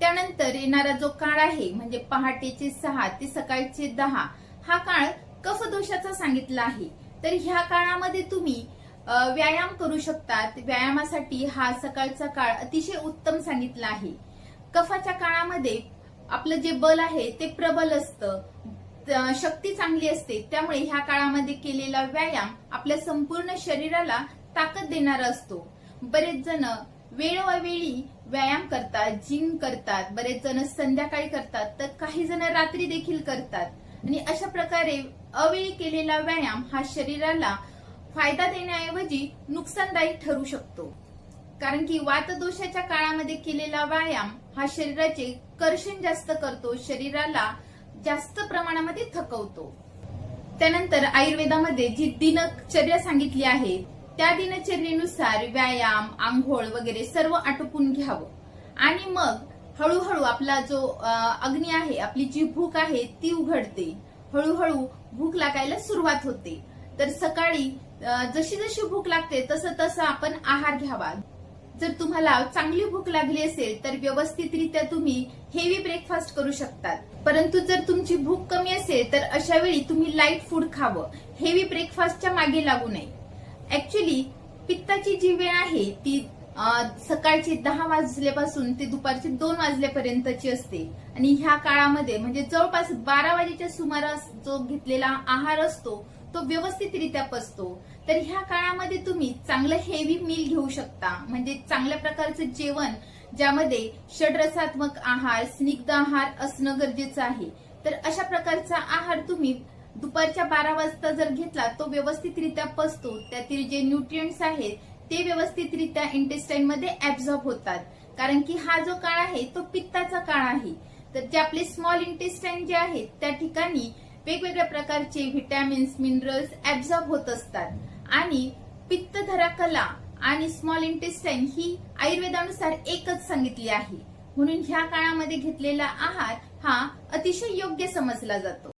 त्यानंतर येणारा जो काळ आहे म्हणजे पहाटेचे सहा ते सकाळचे दहा हा काळ कफ दोषाचा सांगितला आहे. तर ह्या काळामध्ये तुम्ही व्यायाम करू शकतात. व्यायामासाठी हा सकाळचा काळ अतिशय उत्तम सांगितला आहे. कफाच्या काळामध्ये आपलं जे बल आहे ते प्रबल असतं. शक्ती चांगली असते. त्यामुळे ह्या काळामध्ये केलेला व्यायाम आपल्या संपूर्ण शरीराला ताकद देणारा असतो. बरेच जण वेळोवेळी व्यायाम करतात जिम करतात बरेच जण संध्याकाळी करतात तर काही जण रात्री देखील करतात. आणि अशा प्रकारे अवेळी केलेला व्यायाम हा शरीराला फायदा देण्याऐवजी नुकसानदायी ठरू शकतो. कारण की वातदोषाच्या काळामध्ये केलेला व्यायाम हा शरीराचे कर्षण जास्त करतो शरीराला जास्त प्रमाणामध्ये थकवतो. त्यानंतर आयुर्वेदामध्ये जी दिनचर्या सांगितली आहे त्या दिनचर्येनुसार व्यायाम आंघोळ वगैरे सर्व आटोपून घ्यावं. आणि मग हळूहळू आपला जो अग्नी आहे आपली जी भूक आहे ती उघडते. हळूहळू भूक लागायला सुरुवात होते. तर सकाळी जशी जशी भूक लागते तसं तसं आपण आहार घ्यावा. जर तुम्हाला चांगली भूक लागली असेल तर व्यवस्थितरित्या तुम्ही हेवी ब्रेकफास्ट करू शकतात. परंतु जर तुमची भूक कमी असेल तर अशा वेळी तुम्ही लाइट फूड खावं. हेवी ब्रेकफास्टच्या मागे लागू नये. ऍक्च्युली पित्ताची जी वेळ आहे ती सकाळची दहा वाजल्यापासून ते दुपारचे दोन वाजल्यापर्यंतची असते. आणि ह्या काळामध्ये म्हणजे जवळपास बारा वाजेच्या सुमारास जो घेतलेला आहार असतो तो व्यवस्थितरित्या पचतो. तर ह्या काळामध्ये तुम्ही चांगलं हेवी मील घेऊ शकता. म्हणजे चांगल्या प्रकारचं जेवण ज्यामध्ये षडरसात्मक आहार स्निग्ध आहार असणं गरजेचं आहे. तर अशा प्रकारचा आहार तुम्ही दुपारच्या बारा वाजता जर घेतला तो व्यवस्थितरित्या पचतो. त्यातील जे न्यूट्रियंट्स आहेत ते व्यवस्थितरित्या इंटेस्टाईन मध्ये ऍब्झॉर्ब होतात. कारण की हा जो काळ आहे तो पित्ताचा काळ आहे. तर जे आपले स्मॉल इंटेस्टाईन जे आहेत त्या ठिकाणी वेगवेगळ्या प्रकारचे व्हिटॅमिन्स मिनरल्स ऍब्झॉर्ब होत असतात. आणि पित्तधरा कला आणि स्मॉल इंटेस्टाईन ही आयुर्वेदानुसार एकच सांगितली आहे. म्हणून ह्या काळामध्ये घेतलेला आहार हा अतिशय योग्य समजला जातो.